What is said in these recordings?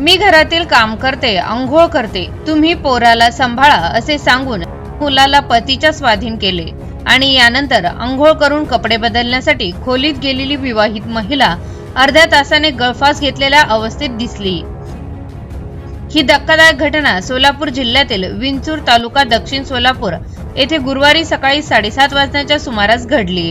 मी घरातील काम करते आंघोळ करते. तुम्ही पोराला सांभाळा असे सांगून मुलाला पतीच्या स्वाधीन केले. आणि यानंतर अंघोळ करून कपडे बदलण्यासाठी खोलीत गेलेली विवाहित महिला अर्ध्या तासाने गळफास घेतलेल्या अवस्थेत दिसली. ही धक्कादायक घटना सोलापूर जिल्ह्यातील विंचूर तालुका दक्षिण सोलापूर येथे गुरुवारी सकाळी साडेसात वाजण्याच्या सुमारास घडली.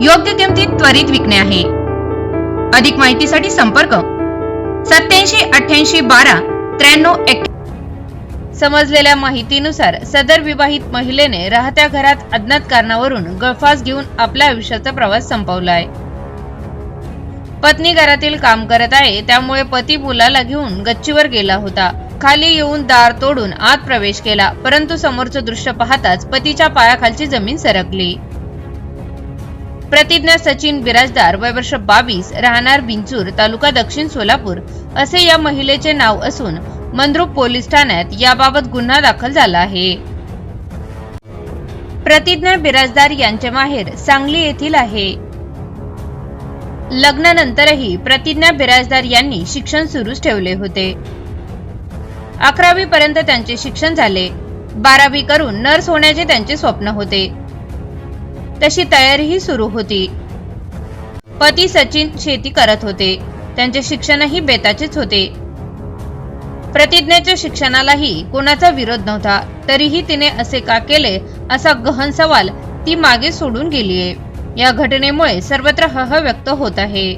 योग्य किमतीत त्वरित विकणे आहे. अधिक माहितीसाठी संपर्क सत्याऐंशी अठ्ठ्याऐंशी बारा त्र्याण्णव एक. समजलेल्या माहितीनुसार सदर विवाहित महिलेने राहत्या घरात अज्ञात कारणावरून गळफास घेऊन आपल्या आयुष्याचा प्रवास संपवला आहे पत्नी घरातील काम करत आहे त्यामुळे पती मुलाला घेऊन गच्चीवर गेला होता. खाली येऊन दार तोडून आत प्रवेश केला परंतु समोरचं दृश्य पाहताच पतीच्या पायाखालची जमीन सरकली. प्रतिज्ञा सचिन बिराजदार वय वर्ष बावीस राहणार बिंचूर तालुका दक्षिण सोलापूर असे या महिलेचे नाव असून मंद्रुप पोलीस ठाण्यात याबाबत गुन्हा दाखल झाला आहे. प्रतिज्ञा बिराजदार यांचे माहेर सांगली येथील आहे. लग्नानंतरही प्रतिज्ञा बिराजदार यांनी शिक्षण सुरूच ठेवले होते. अकरावी पर्यंत त्यांचे शिक्षण झाले. बारावी करून नर्स होण्याचे त्यांचे स्वप्न होते. तशी तयारीही सुरू होती. पती सचिन शेती करत होते. त्यांचे शिक्षणही बेताचेच होते. प्रतिज्ञेच्या शिक्षणालाही कोणाचा विरोध नव्हता. तरीही तिने असे का केले असा गहन सवाल ती मागे सोडून गेलीये. या घटनेमुळे सर्वत्र हह व्यक्त होत आहे.